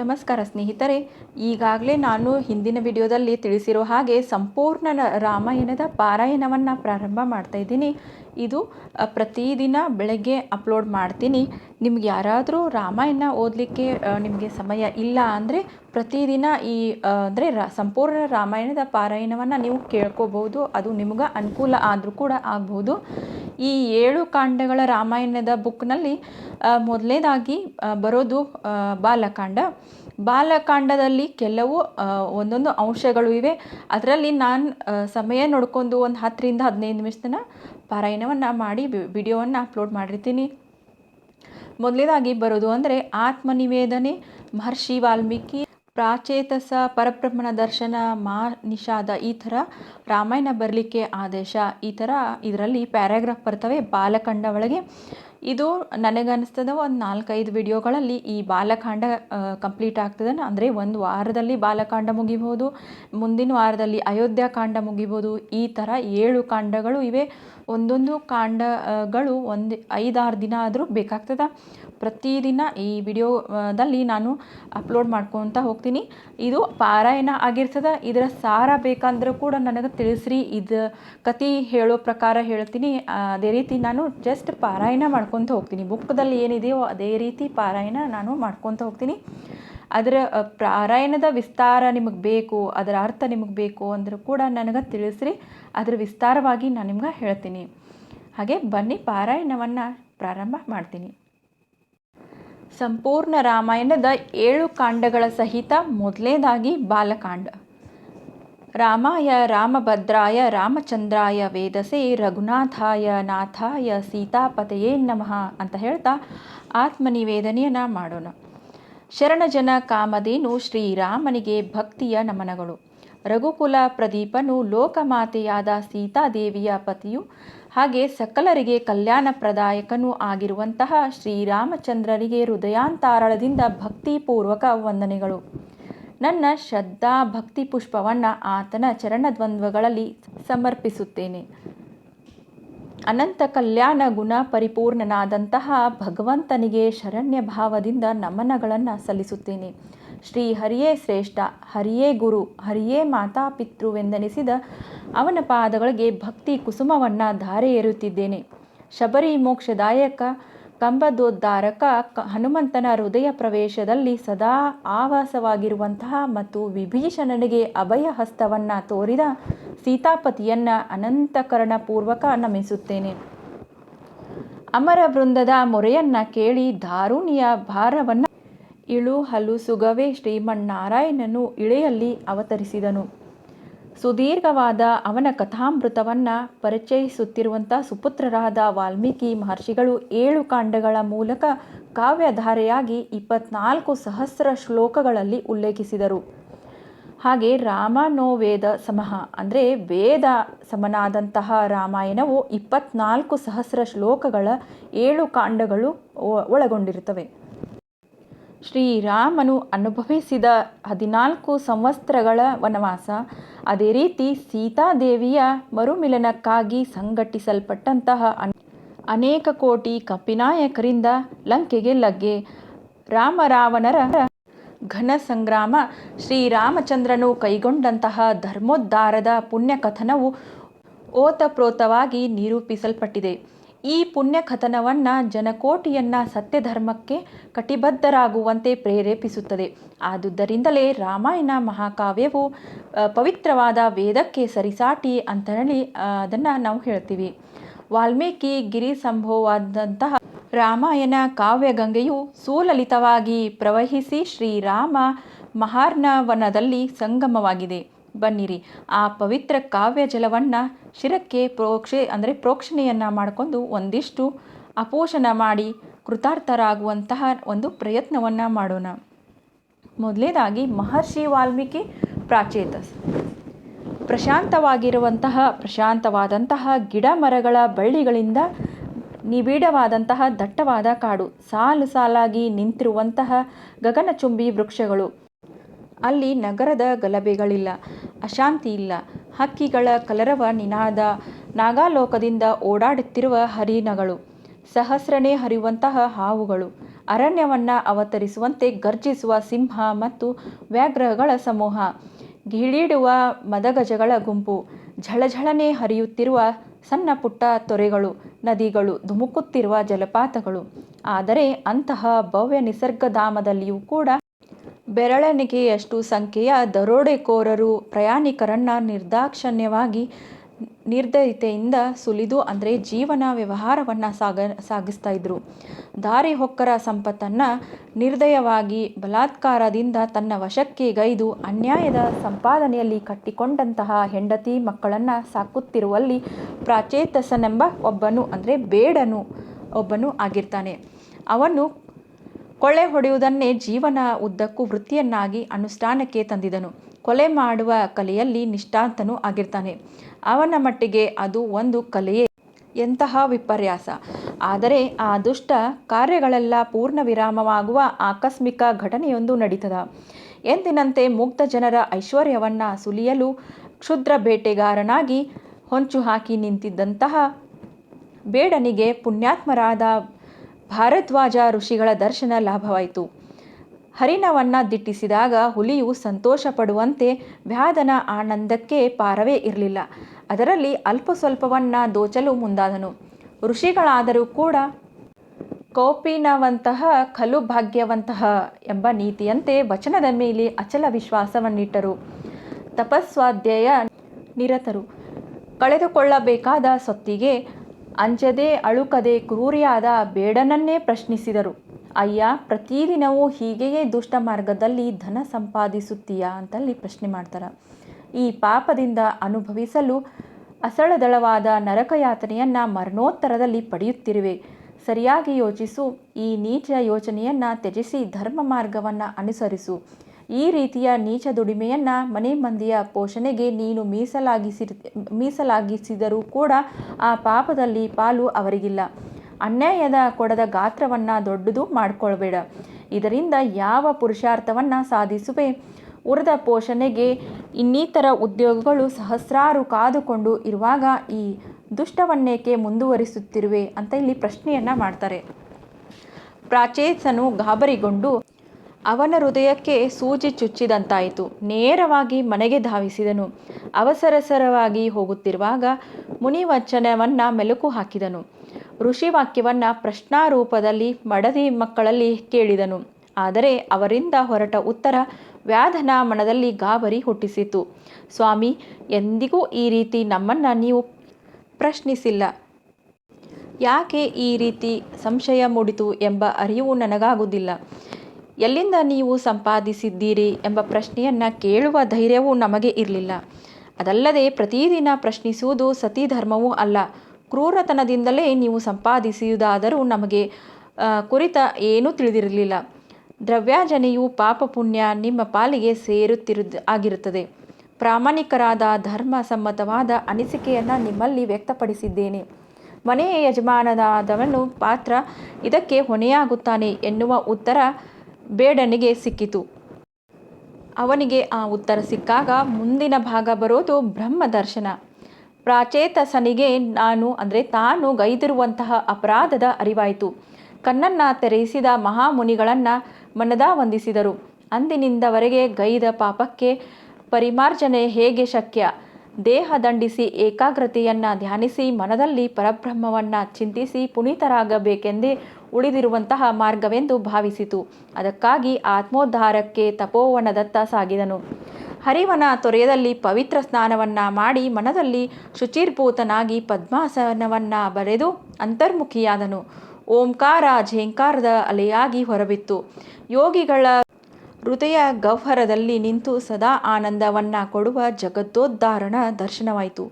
ನಮಸ್ಕಾರ ಸ್ನೇಹಿತರೆ, ಈಗಾಗಲೇ ನಾನು ಹಿಂದಿನ ವಿಡಿಯೋದಲ್ಲಿ ತಿಳಿಸಿರೋ ಹಾಗೆ ಸಂಪೂರ್ಣ ರಾಮಾಯಣದ ಪಾರಾಯಣವನ್ನು ಪ್ರಾರಂಭ ಮಾಡ್ತಾ ಇದ್ದೀನಿ. ಇದು ಪ್ರತಿದಿನ ಬೆಳಗ್ಗೆ ಅಪ್ಲೋಡ್ ಮಾಡ್ತೀನಿ. ನಿಮ್ಗೆ ಯಾರಾದರೂ ರಾಮಾಯಣ ಓದಲಿಕ್ಕೆ ನಿಮಗೆ ಸಮಯ ಇಲ್ಲ ಅಂದರೆ ಪ್ರತಿದಿನ ಈ ಅಂದರೆ ರ, ಸಂಪೂರ್ಣ ರಾಮಾಯಣದ ಪಾರಾಯಣವನ್ನು ನೀವು ಕೇಳ್ಕೋಬಹುದು. ಅದು ನಿಮ್ಗೆ ಅನುಕೂಲ ಆದರೂ ಕೂಡ ಆಗ್ಬೋದು ಈ ಏಳು ಕಾಂಡಗಳ ರಾಮಾಯಣದ ಬುಕ್ನಲ್ಲಿ ಮೊದಲನೇದಾಗಿ ಬರೋದು ಬಾಲಕಾಂಡ. ಬಾಲಕಾಂಡದಲ್ಲಿ ಕೆಲವು ಒಂದೊಂದು ಅಂಶಗಳು ಇವೆ. ಅದರಲ್ಲಿ ನಾನು ಸಮಯ ನೋಡ್ಕೊಂಡು ಒಂದು ಹತ್ತರಿಂದ ಹದಿನೈದು ನಿಮಿಷನ ಪಾರಾಯಣವನ್ನು ಮಾಡಿ ವಿಡಿಯೋವನ್ನು ಅಪ್ಲೋಡ್ ಮಾಡಿರ್ತೀನಿ. ಮೊದಲನೇದಾಗಿ ಬರೋದು ಅಂದರೆ ಆತ್ಮನಿವೇದನೆ, ಮಹರ್ಷಿ ವಾಲ್ಮೀಕಿ ಪ್ರಾಚೇತಸ ಪರಬ್ರಹ್ಮನ ದರ್ಶನ ಮಾ ನಿಷಾದ ಈ ಥರ ರಾಮಾಯಣ ಬರಲಿಕ್ಕೆ ಆದೇಶ. ಈ ಥರ ಇದರಲ್ಲಿ ಪ್ಯಾರಾಗ್ರಾಫ್ ಬರ್ತವೆ. ಬಾಲಕಂಡ ಒಳಗೆ ಇದು ನನಗನ್ನಿಸ್ತದೆ ಒಂದು ನಾಲ್ಕೈದು ವಿಡಿಯೋಗಳಲ್ಲಿ ಈ ಬಾಲಕಾಂಡ ಕಂಪ್ಲೀಟ್ ಆಗ್ತದೆ ಅಂದರೆ ಒಂದು ವಾರದಲ್ಲಿ ಬಾಲಕಾಂಡ ಮುಗಿಬೋದು ಮುಂದಿನ ವಾರದಲ್ಲಿ ಅಯೋಧ್ಯ ಕಾಂಡ ಮುಗಿಬೋದು ಈ ಥರ ಏಳು ಕಾಂಡಗಳು ಇವೆ. ಒಂದೊಂದು ಕಾಂಡಗಳು ಒಂದು ಐದಾರು ದಿನ ಆದರೂ ಬೇಕಾಗ್ತದೆ. ಪ್ರತಿದಿನ ಈ ವಿಡಿಯೋದಲ್ಲಿ ನಾನು ಅಪ್ಲೋಡ್ ಮಾಡ್ಕೊತ ಹೋಗ್ತೀನಿ. ಇದು ಪಾರಾಯಣ ಆಗಿರ್ತದೆ. ಇದರ ಸಾರ ಬೇಕಂದ್ರೂ ಕೂಡ ನನಗೆ ತಿಳಿಸ್ರಿ. ಇದು ಕತೆ ಹೇಳೋ ಪ್ರಕಾರ ಹೇಳ್ತೀನಿ. ಅದೇ ರೀತಿ ನಾನು ಜಸ್ಟ್ ಪಾರಾಯಣ ಮಾಡ್ಕೊತ ಹೋಗ್ತೀನಿ. ಬುಕ್ದಲ್ಲಿ ಏನಿದೆಯೋ ಅದೇ ರೀತಿ ಪಾರಾಯಣ ನಾನು ಮಾಡ್ಕೊತ ಹೋಗ್ತೀನಿ. ಅದರ ಪಾರಾಯಣದ ವಿಸ್ತಾರ ನಿಮಗೆ ಬೇಕು, ಅದರ ಅರ್ಥ ನಿಮಗೆ ಬೇಕು ಅಂದರೂ ಕೂಡ ನನಗೆ ತಿಳಿಸ್ರಿ. ಅದರ ವಿಸ್ತಾರವಾಗಿ ನಾನು ನಿಮ್ಗೆ ಹೇಳ್ತೀನಿ. ಹಾಗೆ ಬನ್ನಿ, ಪಾರಾಯಣವನ್ನು ಪ್ರಾರಂಭ ಮಾಡ್ತೀನಿ. ಸಂಪೂರ್ಣ ರಾಮಾಯಣದ ಏಳು ಕಾಂಡಗಳ ಸಹಿತ ಮೊದಲನೇದಾಗಿ ಬಾಲಕಾಂಡ. ರಾಮಾಯ, ರಾಮಭದ್ರಾಯ, ರಾಮಚಂದ್ರಾಯ, ವೇದಸೆ, ರಘುನಾಥಾಯ, ನಾಥಾಯ, ಸೀತಾಪತೆಯೇ ನಮಃ ಅಂತ ಹೇಳ್ತಾ ಆತ್ಮನಿವೇದನೆಯನ್ನು ಮಾಡೋಣ. ಶರಣಜನ ಕಾಮಧೇನು ಶ್ರೀರಾಮನಿಗೆ ಭಕ್ತಿಯ ನಮನಗಳು. ರಘುಕುಲ ಪ್ರದೀಪನು ಲೋಕಮಾತೆಯಾದ ಸೀತಾದೇವಿಯ ಪತಿಯು ಹಾಗೆ ಸಕಲರಿಗೆ ಕಲ್ಯಾಣ ಪ್ರದಾಯಕನೂ ಆಗಿರುವಂತಹ ಶ್ರೀರಾಮಚಂದ್ರರಿಗೆ ಹೃದಯಾಂತಾರಳದಿಂದ ಭಕ್ತಿಪೂರ್ವಕ ವಂದನೆಗಳು. ನನ್ನ ಶ್ರದ್ಧಾ ಭಕ್ತಿ ಪುಷ್ಪವನ್ನು ಆತನ ಚರಣದ್ವಂದ್ವಗಳಲ್ಲಿ ಸಮರ್ಪಿಸುತ್ತೇನೆ. ಅನಂತ ಕಲ್ಯಾಣ ಗುಣ ಪರಿಪೂರ್ಣನಾದಂತಹ ಭಗವಂತನಿಗೆ ಶರಣ್ಯ ಭಾವದಿಂದ ನಮನಗಳನ್ನು ಸಲ್ಲಿಸುತ್ತೇನೆ. ಶ್ರೀ ಹರಿಯೇ ಶ್ರೇಷ್ಠ, ಹರಿಯೇ ಗುರು, ಹರಿಯೇ ಮಾತಾಪಿತೃವೆಂದೆನಿಸಿದ ಅವನ ಪಾದಗಳಿಗೆ ಭಕ್ತಿ ಕುಸುಮವನ್ನು ಧಾರೆ ಏರುತ್ತಿದ್ದೇನೆ. ಶಬರಿ ಮೋಕ್ಷದಾಯಕ ಕಂಬದೋದ್ಧಾರಕ ಹನುಮಂತನ ಹೃದಯ ಪ್ರವೇಶದಲ್ಲಿ ಸದಾ ಆವಾಸವಾಗಿರುವಂತಹ ಮತ್ತು ವಿಭೀಷಣನಿಗೆ ಅಭಯ ಹಸ್ತವನ್ನು ತೋರಿದ ಸೀತಾಪತಿಯನ್ನು ಅನಂತಕರಣಪೂರ್ವಕ ನಮಿಸುತ್ತೇನೆ. ಅಮರ ಬೃಂದದ ಮೊರೆಯನ್ನು ಕೇಳಿ ದಾರುಣಿಯ ಭಾರವನ್ನು ಇಳು ಹಲು ಹಲುಸುಗವೇ ಶ್ರೀಮನ್ನಾರಾಯಣನು ಇಳೆಯಲ್ಲಿ ಅವತರಿಸಿದನು. ಸುದೀರ್ಘವಾದ ಅವನ ಕಥಾಮೃತವನ್ನು ಪರಿಚಯಿಸುತ್ತಿರುವಂಥ ಸುಪುತ್ರರಾದ ವಾಲ್ಮೀಕಿ ಮಹರ್ಷಿಗಳು ಏಳು ಕಾಂಡಗಳ ಮೂಲಕ ಕಾವ್ಯಧಾರೆಯಾಗಿ ಇಪ್ಪತ್ನಾಲ್ಕು ಸಹಸ್ರ ಶ್ಲೋಕಗಳಲ್ಲಿ ಉಲ್ಲೇಖಿಸಿದರು. ಹಾಗೆ ರಾಮನೋ ವೇದ ಸಮಹ ಅಂದರೆ ವೇದ ಸಮನಾದಂತಹ ರಾಮಾಯಣವು ಇಪ್ಪತ್ನಾಲ್ಕು ಸಹಸ್ರ ಶ್ಲೋಕಗಳ ಏಳು ಕಾಂಡಗಳು ಒಳಗೊಂಡಿರುತ್ತವೆ. ಶ್ರೀರಾಮನು ಅನುಭವಿಸಿದ ಹದಿನಾಲ್ಕು ಸಂವತ್ಸರಗಳ ವನವಾಸ. ಅದೇ ರೀತಿ ಸೀತಾದೇವಿಯ ಮರುಮಿಲನಕ್ಕಾಗಿ ಸಂಘಟಿಸಲ್ಪಟ್ಟಂತಹ ಅನೇಕ ಕೋಟಿ ಕಪಿನಾಯಕರಿಂದ ಲಂಕೆಗೆ ಲಗ್ಗೆ. ರಾಮರಾವಣರ ಘನ ಸಂಗ್ರಾಮ ಶ್ರೀರಾಮಚಂದ್ರನು ಕೈಗೊಂಡಂತಹ ಧರ್ಮೋದ್ಧಾರದ ಪುಣ್ಯಕಥನವು ಓತಪ್ರೋತವಾಗಿ ನಿರೂಪಿಸಲ್ಪಟ್ಟಿದೆ. ಈ ಪುಣ್ಯ ಪುಣ್ಯಕಥನವನ್ನು ಜನಕೋಟಿಯನ್ನು ಸತ್ಯಧರ್ಮಕ್ಕೆ ಕಟಿಬದ್ಧರಾಗುವಂತೆ ಪ್ರೇರೇಪಿಸುತ್ತದೆ. ಆದುದರಿಂದಲೇ ರಾಮಾಯಣ ಮಹಾಕಾವ್ಯವು ಪವಿತ್ರವಾದ ವೇದಕ್ಕೆ ಸರಿಸಾಟಿ ಅಂತ ಹೇಳಿ ಅದನ್ನು ನಾವು ಹೇಳ್ತೀವಿ. ವಾಲ್ಮೀಕಿ ಗಿರಿ ಸಂಭವವಾದಂತಹ ರಾಮಾಯಣ ಕಾವ್ಯಗಂಗೆಯು ಸುಲಲಿತವಾಗಿ ಪ್ರವಹಿಸಿ ಶ್ರೀರಾಮ ಮಹಾರ್ನವನದಲ್ಲಿ ಸಂಗಮವಾಗಿದೆ. ಬನ್ನಿರಿ. ಆ ಪವಿತ್ರ ಕಾವ್ಯ ಜಲವನ್ನು ಶಿರಕ್ಕೆ ಪ್ರೋಕ್ಷೆ, ಅಂದರೆ ಪ್ರೋಕ್ಷಣೆಯನ್ನು ಮಾಡಿಕೊಂಡು ಒಂದಿಷ್ಟು ಅಪೋಷಣ ಮಾಡಿ ಕೃತಾರ್ಥರಾಗುವಂತಹ ಒಂದು ಪ್ರಯತ್ನವನ್ನು ಮಾಡೋಣ. ಮೊದಲನೇದಾಗಿ ಮಹರ್ಷಿ ವಾಲ್ಮೀಕಿ ಪ್ರಾಚೇತಸ್. ಪ್ರಶಾಂತವಾಗಿರುವಂತಹ, ಪ್ರಶಾಂತವಾದಂತಹ ಗಿಡ ಮರಗಳ ಬಳ್ಳಿಗಳಿಂದ ನಿಬಿಡವಾದಂತಹ ದಟ್ಟವಾದ ಕಾಡು, ಸಾಲು ಸಾಲಾಗಿ ನಿಂತಿರುವಂತಹ ಗಗನಚುಂಬಿ ವೃಕ್ಷಗಳು. ಅಲ್ಲಿ ನಗರದ ಗಲಭೆಗಳಿಲ್ಲ. ಅಶಾಂತಿ ಇಲ್ಲ. ಹಕ್ಕಿಗಳ ಕಲರವ ನಿನಾದ ನಾಗಾಲೋಕದಿಂದ ಓಡಾಡುತ್ತಿರುವ ಹರಿನಗಳು. ಸಹಸ್ರನೇ ಹರಿಯುವಂತಹ ಹಾವುಗಳು. ಅರಣ್ಯವನ್ನು ಅವತರಿಸುವಂತೆ ಗರ್ಜಿಸುವ ಸಿಂಹ ಮತ್ತು ವ್ಯಾಘ್ರಗಳ ಸಮೂಹ. ಗಿಳಿಡುವ ಮದಗಜಗಳ ಗುಂಪು. ಝಳಝಳನೆ ಹರಿಯುತ್ತಿರುವ ಸಣ್ಣ ಪುಟ್ಟ ತೊರೆಗಳು, ನದಿಗಳು, ಧುಮುಕುತ್ತಿರುವ ಜಲಪಾತಗಳು. ಆದರೆ ಅಂತಹ ಭವ್ಯ ನಿಸರ್ಗಧಾಮದಲ್ಲಿಯೂ ಕೂಡ ಬೆರಳೆಣಿಕೆಯಷ್ಟು ಸಂಖ್ಯೆಯ ದರೋಡೆಕೋರರು ಪ್ರಯಾಣಿಕರನ್ನು ನಿರ್ದಾಕ್ಷಣ್ಯವಾಗಿ ನಿರ್ದಯತೆಯಿಂದ ಸುಲಿದು ಅಂದರೆ ಜೀವನ ವ್ಯವಹಾರವನ್ನು ಸಾಗ, ಸಾಗಿಸ್ತಾ ಇದ್ರು. ದಾರಿ ಹೊಕ್ಕರ ಸಂಪತ್ತನ್ನು ನಿರ್ದಯವಾಗಿ ಬಲಾತ್ಕಾರದಿಂದ ತನ್ನ ವಶಕ್ಕೆ ಗೈದು ಅನ್ಯಾಯದ ಸಂಪಾದನೆಯಲ್ಲಿ ಕಟ್ಟಿಕೊಂಡಂತಹ ಹೆಂಡತಿ ಮಕ್ಕಳನ್ನು ಸಾಕುತ್ತಿರುವಲ್ಲಿ ಪ್ರಾಚೇತಸನೆಂಬ ಒಬ್ಬನು ಅಂದರೆ ಬೇಡನು, ಒಬ್ಬನು ಆಗಿರ್ತಾನೆ. ಅವನು ಕೊಳ್ಳೆ ಹೊಡೆಯುವುದನ್ನೇ ಜೀವನ ಉದ್ದಕ್ಕೂ ವೃತ್ತಿಯನ್ನಾಗಿ ಅನುಷ್ಠಾನಕ್ಕೆ ತಂದಿದನು. ಕೊಲೆ ಮಾಡುವ ಕಲೆಯಲ್ಲಿ ನಿಷ್ಠಾಂತನೂ ಆಗಿರ್ತಾನೆ. ಅವನ ಮಟ್ಟಿಗೆ ಅದು ಒಂದು ಕಲೆಯೇ. ಎಂತಹ ವಿಪರ್ಯಾಸ. ಆದರೆ ಆ ದುಷ್ಟ ಕಾರ್ಯಗಳೆಲ್ಲ ಪೂರ್ಣ ವಿರಾಮವಾಗುವ ಆಕಸ್ಮಿಕ ಘಟನೆಯೊಂದು ನಡೀತದ. ಎಂದಿನಂತೆ ಮುಗ್ಧ ಜನರ ಐಶ್ವರ್ಯವನ್ನು ಸುಲಿಯಲು ಕ್ಷುದ್ರ ಬೇಟೆಗಾರನಾಗಿ ಹೊಂಚು ಹಾಕಿ ನಿಂತಿದ್ದಂತಹ ಬೇಡನಿಗೆ ಪುಣ್ಯಾತ್ಮರಾದ ಭಾರದ್ವಾಜ ಋಷಿಗಳ ದರ್ಶನ ಲಾಭವಾಯಿತು. ಹರಿಣವನ್ನು ದಿಟ್ಟಿಸಿದಾಗ ಹುಲಿಯು ಸಂತೋಷ ಪಡುವಂತೆ ವ್ಯಾಧನ ಆನಂದಕ್ಕೆ ಪಾರವೇ ಇರಲಿಲ್ಲ. ಅದರಲ್ಲಿ ಅಲ್ಪ ಸ್ವಲ್ಪವನ್ನ ದೋಚಲು ಮುಂದಾದನು. ಋಷಿಗಳಾದರೂ ಕೂಡ ಕೌಪಿನವಂತಹ ಖಲು ಭಾಗ್ಯವಂತಹ ಎಂಬ ನೀತಿಯಂತೆ ವಚನದ ಮೇಲೆ ಅಚಲ ವಿಶ್ವಾಸವನ್ನಿಟ್ಟರು. ತಪಸ್ವಾಧ್ಯಾಯ ನಿರತರು. ಕಳೆದುಕೊಳ್ಳಬೇಕಾದ ಸೊತ್ತಿಗೆ ಅಂಜದೆ ಅಳುಕದೆ ಕ್ರೂರಿಯಾದ ಬೇಡನನ್ನೇ ಪ್ರಶ್ನಿಸಿದರು. ಅಯ್ಯ, ಪ್ರತಿದಿನವೂ ಹೀಗೆಯೇ ದುಷ್ಟ ಮಾರ್ಗದಲ್ಲಿ ಧನ ಸಂಪಾದಿಸುತ್ತೀಯಾ? ಅಂತಲ್ಲಿ ಪ್ರಶ್ನೆ ಮಾಡ್ತಾರೆ. ಈ ಪಾಪದಿಂದ ಅನುಭವಿಸಲು ಅಸಳದಳವಾದ ನರಕಯಾತನೆಯನ್ನು ಮರಣೋತ್ತರದಲ್ಲಿ ಪಡೆಯುತ್ತಿರುವೆ. ಸರಿಯಾಗಿ ಯೋಚಿಸು, ಈ ನೀಚ ಯೋಚನೆಯನ್ನು ತ್ಯಜಿಸಿ ಧರ್ಮ ಮಾರ್ಗವನ್ನು ಅನುಸರಿಸು. ಈ ರೀತಿಯ ನೀಚ ದುಡಿಮೆಯನ್ನು ಮನೆ ಮಂದಿಯ ಪೋಷಣೆಗೆ ನೀನು ಮೀಸಲಾಗಿಸಿ ಮೀಸಲಾಗಿಸಿದರೂ ಕೂಡ ಆ ಪಾಪದಲ್ಲಿ ಪಾಲು ಅವರಿಗಿಲ್ಲ. ಅನ್ಯಾಯದ ಕೊಡದ ಗಾತ್ರವನ್ನು ದೊಡ್ಡದು ಮಾಡಿಕೊಳ್ಬೇಡ. ಇದರಿಂದ ಯಾವ ಪುರುಷಾರ್ಥವನ್ನು ಸಾಧಿಸುವೆ? ಉರದ ಪೋಷಣೆಗೆ ಇನ್ನಿತರ ಉದ್ಯೋಗಗಳು ಸಹಸ್ರಾರು ಕಾದುಕೊಂಡು ಇರುವಾಗ ಈ ದುಷ್ಟವನ್ನೇಕೆ ಮುಂದುವರಿಸುತ್ತಿರುವೆ ಅಂತ ಇಲ್ಲಿ ಪ್ರಶ್ನೆಯನ್ನು ಮಾಡ್ತಾರೆ. ಪ್ರಾಚೇತನು ಗಾಬರಿಗೊಂಡು ಅವನ ಹೃದಯಕ್ಕೆ ಸೂಜಿ ಚುಚ್ಚಿದಂತಾಯಿತು. ನೇರವಾಗಿ ಮನೆಗೆ ಧಾವಿಸಿದನು. ಅವಸರಸರವಾಗಿ ಹೋಗುತ್ತಿರುವಾಗ ಮುನಿವಚನವನ್ನು ಮೆಲುಕು ಹಾಕಿದನು. ಋಷಿವಾಕ್ಯವನ್ನು ಪ್ರಶ್ನಾರೂಪದಲ್ಲಿ ಮಡದಿ ಮಕ್ಕಳಲ್ಲಿ ಕೇಳಿದನು. ಆದರೆ ಅವರಿಂದ ಹೊರಟ ಉತ್ತರ ವ್ಯಾಧನ ಮನದಲ್ಲಿ ಗಾಬರಿ ಹುಟ್ಟಿಸಿತು. ಸ್ವಾಮಿ, ಎಂದಿಗೂ ಈ ರೀತಿ ನಮ್ಮನ್ನು ನೀವು ಪ್ರಶ್ನಿಸಿಲ್ಲ. ಯಾಕೆ ಈ ರೀತಿ ಸಂಶಯ ಮೂಡಿತು ಎಂಬ ಅರಿವು ನನಗಾಗುವುದಿಲ್ಲ. ಎಲ್ಲಿಂದ ನೀವು ಸಂಪಾದಿಸಿದ್ದೀರಿ ಎಂಬ ಪ್ರಶ್ನೆಯನ್ನು ಕೇಳುವ ಧೈರ್ಯವೂ ನಮಗೆ ಇರಲಿಲ್ಲ. ಅದಲ್ಲದೆ ಪ್ರತಿದಿನ ಪ್ರಶ್ನಿಸುವುದು ಸತಿ ಧರ್ಮವೂ ಅಲ್ಲ. ಕ್ರೂರತನದಿಂದಲೇ ನೀವು ಸಂಪಾದಿಸುವುದಾದರೂ ನಮಗೆ ಕುರಿತ ಏನೂ ತಿಳಿದಿರಲಿಲ್ಲ. ದ್ರವ್ಯಾಜನೆಯು ಪಾಪ ಪುಣ್ಯ ನಿಮ್ಮ ಪಾಲಿಗೆ ಸೇರುತ್ತಿರು ಆಗಿರುತ್ತದೆ. ಪ್ರಾಮಾಣಿಕರಾದ ಧರ್ಮ ಸಮ್ಮತವಾದ ಅನಿಸಿಕೆಯನ್ನು ನಿಮ್ಮಲ್ಲಿ ವ್ಯಕ್ತಪಡಿಸಿದ್ದೇನೆ. ಮನೆಯ ಯಜಮಾನನಾದವನು ಪಾತ್ರ ಇದಕ್ಕೆ ಹೊಣೆಯಾಗುತ್ತಾನೆ ಎನ್ನುವ ಉತ್ತರ ಬೇಡನಿಗೆ ಸಿಕ್ಕಿತು. ಅವನಿಗೆ ಆ ಉತ್ತರ ಸಿಕ್ಕಾಗ ಮುಂದಿನ ಭಾಗ ಬರೋದು ಬ್ರಹ್ಮದರ್ಶನ. ಪ್ರಾಚೇತಸನಿಗೆ ನಾನು, ಅಂದರೆ ತಾನು ಗೈದಿರುವಂತಹ ಅಪರಾಧದ ಅರಿವಾಯಿತು. ಕಣ್ಣನ್ನು ತೆರೆಯಿಸಿದ ಮಹಾಮುನಿಗಳನ್ನು ಮನದ ವಂದಿಸಿದರು. ಅಂದಿನಿಂದವರೆಗೆ ಗೈದ ಪಾಪಕ್ಕೆ ಪರಿಮಾರ್ಜನೆ ಹೇಗೆ ಶಕ್ಯ? ದೇಹ ದಂಡಿಸಿ ಏಕಾಗ್ರತೆಯನ್ನು ಧ್ಯಾನಿಸಿ ಮನದಲ್ಲಿ ಪರಬ್ರಹ್ಮವನ್ನು ಚಿಂತಿಸಿ ಪುನೀತರಾಗಬೇಕೆಂದೇ ಉಳಿದಿರುವಂತಹ ಮಾರ್ಗವೆಂದು ಭಾವಿಸಿತು. ಅದಕ್ಕಾಗಿ ಆತ್ಮೋದ್ಧಾರಕ್ಕೆ ತಪೋವನದತ್ತ ಸಾಗಿದನು. ಹರಿವನ ತೊರೆಯದಲ್ಲಿ ಪವಿತ್ರ ಸ್ನಾನವನ್ನ ಮಾಡಿ ಮನದಲ್ಲಿ ಶುಚಿರ್ಭೂತನಾಗಿ ಪದ್ಮಾಸನವನ್ನು ಬರೆದು ಅಂತರ್ಮುಖಿಯಾದನು. ಓಂಕಾರ ಝೇಂಕಾರದ ಅಲೆಯಾಗಿ ಹೊರಬಿತ್ತು. ಯೋಗಿಗಳ ಹೃದಯ ಗಹ್ವರದಲ್ಲಿ ನಿಂತು ಸದಾ ಆನಂದವನ್ನು ಕೊಡುವ ಜಗದ್ದೋದ್ಧಾರಣ ದರ್ಶನವಾಯಿತು.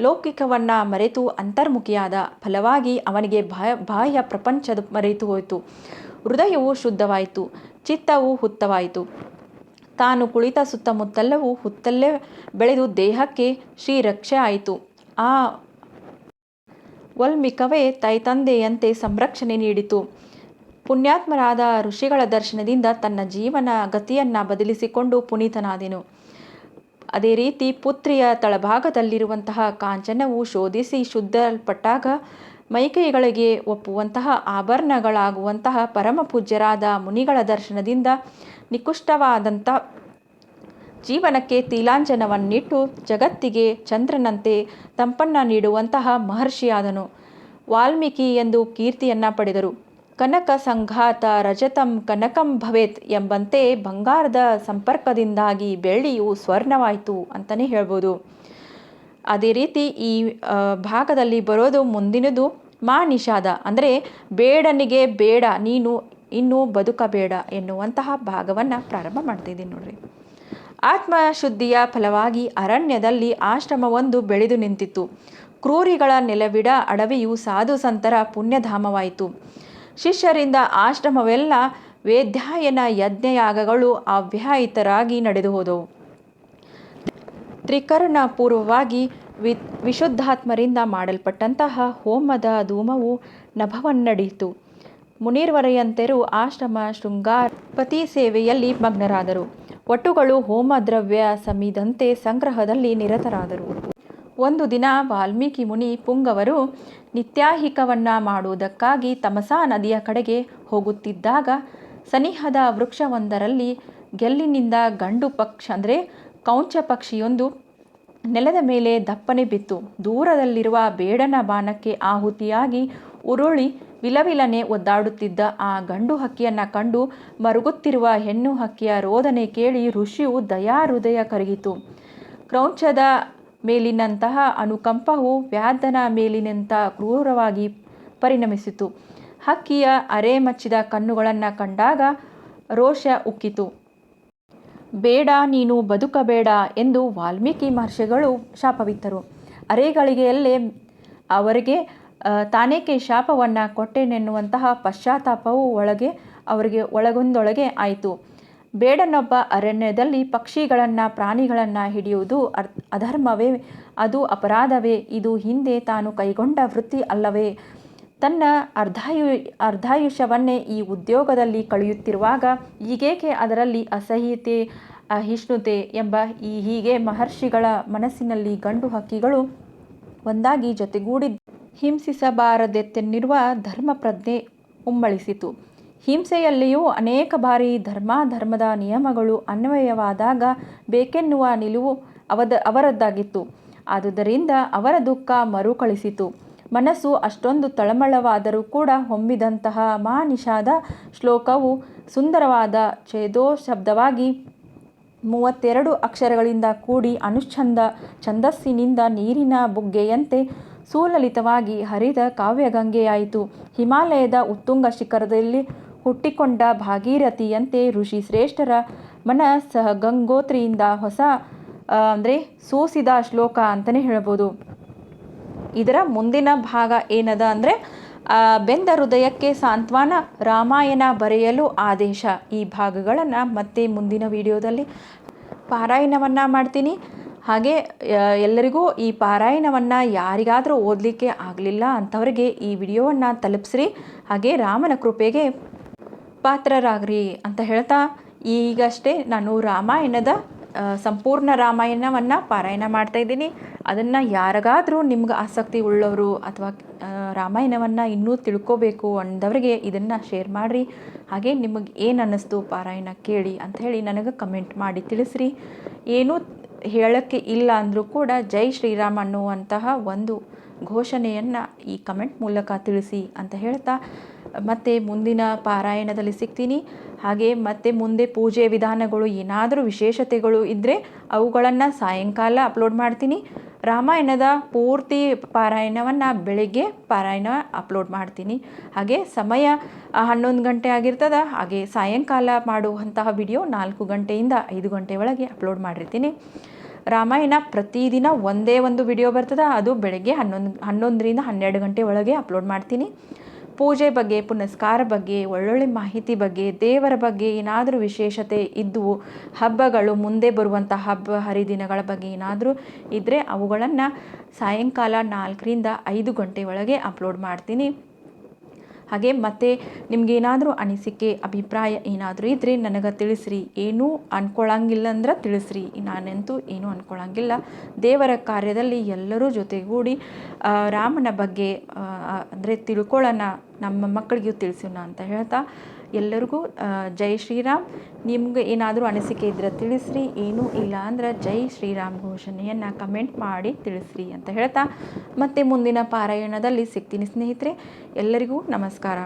ಲೌಕಿಕವನ್ನು ಮರೆತು ಅಂತರ್ಮುಖಿಯಾದ ಫಲವಾಗಿ ಅವನಿಗೆ ಬಾಹ್ಯ ಪ್ರಪಂಚದ ಮರೆತು ಹೋಯಿತು. ಹೃದಯವು ಶುದ್ಧವಾಯಿತು, ಚಿತ್ತವು ಹುತ್ತವಾಯಿತು. ತಾನು ಕುಳಿತ ಸುತ್ತಮುತ್ತಲ್ಲವೂ ಹುತ್ತಲ್ಲೇ ಬೆಳೆದು ದೇಹಕ್ಕೆ ಶ್ರೀರಕ್ಷೆ ಆಯಿತು. ಆ ವಲ್ಮಿಕವೇ ತೈತಂದೆಯಂತೆ ಸಂರಕ್ಷಣೆ ನೀಡಿತು. ಪುಣ್ಯಾತ್ಮರಾದ ಋಷಿಗಳ ದರ್ಶನದಿಂದ ತನ್ನ ಜೀವನ ಗತಿಯನ್ನು ಬದಲಿಸಿಕೊಂಡು ಪುನೀತನಾದೆನು. ಅದೇ ರೀತಿ ಪುತ್ರಿಯ ತಳಭಾಗದಲ್ಲಿರುವಂತಹ ಕಾಂಚನವು ಶೋಧಿಸಿ ಶುದ್ಧಲ್ಪಟ್ಟಾಗ ಮೈಕೈಗಳಿಗೆ ಒಪ್ಪುವಂತಹ ಆಭರಣಗಳಾಗುವಂತಹ ಪರಮ ಪೂಜ್ಯರಾದ ಮುನಿಗಳ ದರ್ಶನದಿಂದ ನಿಕುಷ್ಟವಾದಂಥ ಜೀವನಕ್ಕೆ ತೀಲಾಂಜನವನ್ನಿಟ್ಟು ಜಗತ್ತಿಗೆ ಚಂದ್ರನಂತೆ ತಂಪನ್ನ ನೀಡುವಂತಹ ಮಹರ್ಷಿಯಾದನು ವಾಲ್ಮೀಕಿ ಎಂದು ಕೀರ್ತಿಯನ್ನ ಪಡೆದರು. ಕನಕ ಸಂಘಾತ ರಜತಂ ಕನಕಂ ಭವೇತ್ ಎಂಬಂತೆ ಬಂಗಾರದ ಸಂಪರ್ಕದಿಂದಾಗಿ ಬೆಳ್ಳಿಯು ಸ್ವರ್ಣವಾಯಿತು ಅಂತಲೇ ಹೇಳ್ಬೋದು. ಅದೇ ರೀತಿ ಈ ಭಾಗದಲ್ಲಿ ಬರೋದು ಮುಂದಿನದು ಮಾ ನಿಷಾದ. ಅಂದರೆ ಬೇಡನಿಗೆ ಬೇಡ, ನೀನು ಇನ್ನೂ ಬದುಕಬೇಡ ಎನ್ನುವಂತಹ ಭಾಗವನ್ನು ಪ್ರಾರಂಭ ಮಾಡ್ತಿದ್ದೀನಿ ನೋಡ್ರಿ. ಆತ್ಮಶುದ್ಧಿಯ ಫಲವಾಗಿ ಅರಣ್ಯದಲ್ಲಿ ಆಶ್ರಮವೊಂದು ಬೆಳೆದು ನಿಂತಿತ್ತು. ಕ್ರೂರಿಗಳ ನೆಲವಿಡ ಅಡವಿಯು ಸಾಧು ಸಂತರ ಪುಣ್ಯಧಾಮವಾಯಿತು. ಶಿಷ್ಯರಿಂದ ಆಶ್ರಮವೆಲ್ಲ ವೇದ್ಯಾಯನ ಯಜ್ಞಯಾಗಗಳು ಅವ್ಯಾಹಿತರಾಗಿ ನಡೆದು ಹೋದವು ತ್ರಿಕರಣ ಪೂರ್ವವಾಗಿ ವಿ, ವಿಶುದ್ಧಾತ್ಮರಿಂದ ಮಾಡಲ್ಪಟ್ಟಂತಹ ಹೋಮದ ಧೂಮವು ನಭವನ್ನಡೀತು ಮುನೀರ್ವರೆಯಂತೆರು ಆಶ್ರಮ ಶೃಂಗಾರ ಪತಿ ಸೇವೆಯಲ್ಲಿ ಮಗ್ನರಾದರು. ಒಟ್ಟುಗಳು ಹೋಮ ದ್ರವ್ಯ ಸಮಿದಂತೆ ಸಂಗ್ರಹದಲ್ಲಿ ನಿರತರಾದರು. ಒಂದು ದಿನ ವಾಲ್ಮೀಕಿ ಮುನಿ ಪುಂಗವರು ನಿತ್ಯಾಹಿಕವನ್ನು ಮಾಡುವುದಕ್ಕಾಗಿ ತಮಸಾ ನದಿಯ ಕಡೆಗೆ ಹೋಗುತ್ತಿದ್ದಾಗ ಸನಿಹದ ವೃಕ್ಷವೊಂದರಲ್ಲಿ ಗೆಲ್ಲಿನಿಂದ ಗಂಡು ಪಕ್ಷ ಅಂದರೆ ಕೌಂಚ ಪಕ್ಷಿಯೊಂದು ನೆಲದ ಮೇಲೆ ದಪ್ಪನೆ ಬಿತ್ತು. ದೂರದಲ್ಲಿರುವ ಬೇಡನ ಬಾಣಕ್ಕೆ ಆಹುತಿಯಾಗಿ ಉರುಳಿ ವಿಲವಿಲನೆ ಒದ್ದಾಡುತ್ತಿದ್ದ ಆ ಗಂಡು ಹಕ್ಕಿಯನ್ನು ಕಂಡು ಮರುಗುತ್ತಿರುವ ಹೆಣ್ಣು ಹಕ್ಕಿಯ ರೋದನೆ ಕೇಳಿ ಋಷಿಯು ದಯಾಹೃದಯ ಕರಗಿತು. ಕ್ರೌಂಚದ ಮೇಲಿನಂತಹ ಅನುಕಂಪವು ವ್ಯಾಧನ ಮೇಲಿನಂತ ಕ್ರೂರವಾಗಿ ಪರಿಣಮಿಸಿತು. ಹಕ್ಕಿಯ ಅರೆ ಮಚ್ಚಿದ ಕಣ್ಣುಗಳನ್ನು ಕಂಡಾಗ ರೋಷ ಉಕ್ಕಿತು. ಬೇಡ, ನೀನು ಬದುಕಬೇಡ ಎಂದು ವಾಲ್ಮೀಕಿ ಮಹರ್ಷಿಗಳು ಶಾಪವಿತ್ತರು. ಅರೆಗಳಿಗೆಯಲ್ಲೇ ಅವರಿಗೆ ತಾನೇಕೆ ಶಾಪವನ್ನು ಕೊಟ್ಟೆನೆನ್ನುವಂತಹ ಪಶ್ಚಾತ್ತಾಪವು ಒಳಗೆ, ಅವರಿಗೆ ಒಳಗೊಂದೊಳಗೆ ಆಯಿತು. ಬೇಡನೊಬ್ಬ ಅರಣ್ಯದಲ್ಲಿ ಪಕ್ಷಿಗಳನ್ನು, ಪ್ರಾಣಿಗಳನ್ನು ಹಿಡಿಯುವುದು ಅರ್, ಅಧರ್ಮವೇ. ಅದು ಅಪರಾಧವೇ. ಇದು ಹಿಂದೆ ತಾನು ಕೈಗೊಂಡ ವೃತ್ತಿ ಅಲ್ಲವೇ. ತನ್ನ ಅರ್ಧಾಯು, ಅರ್ಧಾಯುಷ್ಯವನ್ನೇ ಈ ಉದ್ಯೋಗದಲ್ಲಿ ಕಳೆಯುತ್ತಿರುವಾಗ ಈಗೇಕೆ ಅದರಲ್ಲಿ ಅಸಹ್ಯತೆ, ಅಹಿಷ್ಣುತೆ ಎಂಬ ಈ ಹೀಗೆ ಮಹರ್ಷಿಗಳ ಮನಸ್ಸಿನಲ್ಲಿ ಗಂಡು ಹಕ್ಕಿಗಳು ಒಂದಾಗಿ ಜೊತೆಗೂಡಿ ಹಿಂಸಿಸಬಾರದೆತ್ತೆನ್ನಿರುವ ಧರ್ಮಪ್ರಜ್ಞೆ ಉಮ್ಮಳಿಸಿತು. ಹಿಂಸೆಯಲ್ಲಿಯೂ ಅನೇಕ ಬಾರಿ ಧರ್ಮಾಧರ್ಮದ ನಿಯಮಗಳು ಅನ್ವಯವಾದಾಗ ಬೇಕೆನ್ನುವ ನಿಲುವು ಅವದ, ಅವರದ್ದಾಗಿತ್ತು. ಆದುದರಿಂದ ಅವರ ದುಃಖ ಮರುಕಳಿಸಿತು. ಮನಸ್ಸು ಅಷ್ಟೊಂದು ತಳಮಳವಾದರೂ ಕೂಡ ಹೊಮ್ಮಿದಂತಹ ಮಾನಿಷಾದ ಶ್ಲೋಕವು ಸುಂದರವಾದ ಛೇದೋ ಶಬ್ದವಾಗಿ ಮೂವತ್ತೆರಡು ಅಕ್ಷರಗಳಿಂದ ಕೂಡಿ ಅನುಚ್ಛಂದ ಛಂದಸ್ಸಿನಿಂದ ನೀರಿನ ಬುಗ್ಗೆಯಂತೆ ಸುಲಲಿತವಾಗಿ ಹರಿದ ಕಾವ್ಯಗಂಗೆಯಾಯಿತು. ಹಿಮಾಲಯದ ಉತ್ತುಂಗ ಶಿಖರದಲ್ಲಿ ಹುಟ್ಟಿಕೊಂಡ ಭಾಗೀರಥಿಯಂತೆ ಋಷಿ ಶ್ರೇಷ್ಠರ ಮನ ಸಹ ಗಂಗೋತ್ರಿಯಿಂದ ಹೊಸ ಅಂದರೆ ಸೂಸಿದ ಶ್ಲೋಕ ಅಂತಲೇ ಹೇಳ್ಬೋದು. ಇದರ ಮುಂದಿನ ಭಾಗ ಏನದ ಅಂದರೆ ಬೆಂದ ಹೃದಯಕ್ಕೆ ಸಾಂತ್ವನ ರಾಮಾಯಣ ಬರೆಯಲು ಆದೇಶ. ಈ ಭಾಗಗಳನ್ನು ಮತ್ತೆ ಮುಂದಿನ ವಿಡಿಯೋದಲ್ಲಿ ಪಾರಾಯಣವನ್ನು ಮಾಡ್ತೀನಿ. ಹಾಗೆ ಎಲ್ಲರಿಗೂ ಈ ಪಾರಾಯಣವನ್ನು ಯಾರಿಗಾದರೂ ಓದಲಿಕ್ಕೆ ಆಗಲಿಲ್ಲ ಅಂಥವರಿಗೆ ಈ ವಿಡಿಯೋವನ್ನು ತಲುಪಿಸ್ರಿ. ಹಾಗೆ ರಾಮನ ಕೃಪೆಗೆ ಪಾತ್ರರಾಗ್ರಿ ಅಂತ ಹೇಳ್ತಾ ಈಗಷ್ಟೇ ನಾನು ರಾಮಾಯಣದ ಸಂಪೂರ್ಣ ರಾಮಾಯಣವನ್ನು ಪಾರಾಯಣ ಮಾಡ್ತಾ ಇದ್ದೀನಿ. ಅದನ್ನು ಯಾರಿಗಾದರೂ ನಿಮ್ಗೆ ಆಸಕ್ತಿ ಉಳ್ಳವರು ಅಥವಾ ರಾಮಾಯಣವನ್ನು ಇನ್ನೂ ತಿಳ್ಕೋಬೇಕು ಅಂದವರಿಗೆ ಇದನ್ನು ಶೇರ್ ಮಾಡಿರಿ. ಹಾಗೆ ನಿಮಗೆ ಏನು ಅನ್ನಿಸ್ತು ಪಾರಾಯಣ ಕೇಳಿ ಅಂತ ಹೇಳಿ ನನಗೆ ಕಮೆಂಟ್ ಮಾಡಿ ತಿಳಿಸ್ರಿ. ಏನೂ ಹೇಳೋಕ್ಕೆ ಇಲ್ಲ ಅಂದರೂ ಕೂಡ ಜೈ ಶ್ರೀರಾಮ್ ಅನ್ನುವಂತಹ ಒಂದು ಘೋಷಣೆಯನ್ನು ಈ ಕಮೆಂಟ್ ಮೂಲಕ ತಿಳಿಸಿ ಅಂತ ಹೇಳ್ತಾ ಮತ್ತೆ ಮುಂದಿನ ಪಾರಾಯಣದಲ್ಲಿ ಸಿಗ್ತೀನಿ. ಹಾಗೆ ಮತ್ತೆ ಮುಂದೆ ಪೂಜೆ ವಿಧಾನಗಳು ಏನಾದರೂ ವಿಶೇಷತೆಗಳು ಇದ್ದರೆ ಅವುಗಳನ್ನು ಸಾಯಂಕಾಲ ಅಪ್ಲೋಡ್ ಮಾಡ್ತೀನಿ. ರಾಮಾಯಣದ ಪೂರ್ತಿ ಪಾರಾಯಣವನ್ನು ಬೆಳಗ್ಗೆ ಪಾರಾಯಣ ಅಪ್ಲೋಡ್ ಮಾಡ್ತೀನಿ. ಹಾಗೆ ಸಮಯ ಹನ್ನೊಂದು ಗಂಟೆ ಆಗಿರ್ತದೆ, ಹಾಗೆ ಸಾಯಂಕಾಲ ಮಾಡುವಂತಹ ವಿಡಿಯೋ ನಾಲ್ಕು ಗಂಟೆಯಿಂದ ಐದು ಗಂಟೆ ಒಳಗೆ ಅಪ್ಲೋಡ್ ಮಾಡಿರ್ತೀನಿ. ರಾಮಾಯಣ ಪ್ರತಿದಿನ ಒಂದೇ ಒಂದು ವಿಡಿಯೋ ಬರ್ತದೆ, ಅದು ಬೆಳಗ್ಗೆ ಹನ್ನೊಂದು, ಹನ್ನೊಂದರಿಂದ ಹನ್ನೆರಡು ಗಂಟೆ ಒಳಗೆ ಅಪ್ಲೋಡ್ ಮಾಡ್ತೀನಿ. ಪೂಜೆ ಬಗ್ಗೆ, ಪುನಸ್ಕಾರ ಬಗ್ಗೆ, ಒಳ್ಳೊಳ್ಳೆ ಮಾಹಿತಿ ಬಗ್ಗೆ, ದೇವರ ಬಗ್ಗೆ ಏನಾದರೂ ವಿಶೇಷತೆ ಇದ್ದವು ಹಬ್ಬಗಳು ಮುಂದೆ ಬರುವಂಥ ಹಬ್ಬ ಹರಿದಿನಗಳ ಬಗ್ಗೆ ಏನಾದರೂ ಇದ್ದರೆ ಅವುಗಳನ್ನು ಸಾಯಂಕಾಲ ನಾಲ್ಕರಿಂದ ಐದು ಗಂಟೆ ಒಳಗೆ ಅಪ್ಲೋಡ್ ಮಾಡ್ತೀನಿ. ಹಾಗೆ ಮತ್ತು ನಿಮ್ಗೇನಾದರೂ ಅನಿಸಿಕೆ, ಅಭಿಪ್ರಾಯ ಏನಾದರೂ ಇದ್ದರೆ ನನಗೆ ತಿಳಿಸ್ರಿ. ಏನೂ ಅನ್ಕೊಳ್ಳಂಗಿಲ್ಲ ಅಂದ್ರೆ ತಿಳಿಸ್ರಿ. ನಾನಂತೂ ಏನೂ ಅನ್ಕೊಳ್ಳಂಗಿಲ್ಲ ದೇವರ ಕಾರ್ಯದಲ್ಲಿ ಎಲ್ಲರೂ ಜೊತೆಗೂಡಿ ರಾಮನ ಬಗ್ಗೆ ಅಂದರೆ ತಿಳ್ಕೊಳ್ಳೋಣ ನಮ್ಮ ಮಕ್ಕಳಿಗೂ ತಿಳಿಸೋಣ ಅಂತ ಹೇಳ್ತಾ ಎಲ್ಲರಿಗೂ ಜೈ ಶ್ರೀರಾಮ್. ನಿಮ್ಗೆ ಏನಾದರೂ ಅನಿಸಿಕೆ ಇದ್ರೆ ತಿಳಿಸ್ರಿ. ಏನೂ ಇಲ್ಲ ಅಂದ್ರೆ ಜೈ ಶ್ರೀರಾಮ್ ಘೋಷಣೆಯನ್ನು ಕಮೆಂಟ್ ಮಾಡಿ ತಿಳಿಸ್ರಿ ಅಂತ ಹೇಳ್ತಾ ಮತ್ತೆ ಮುಂದಿನ ಪಾರಾಯಣದಲ್ಲಿ ಸಿಗ್ತೀನಿ ಸ್ನೇಹಿತರೆ. ಎಲ್ಲರಿಗೂ ನಮಸ್ಕಾರ.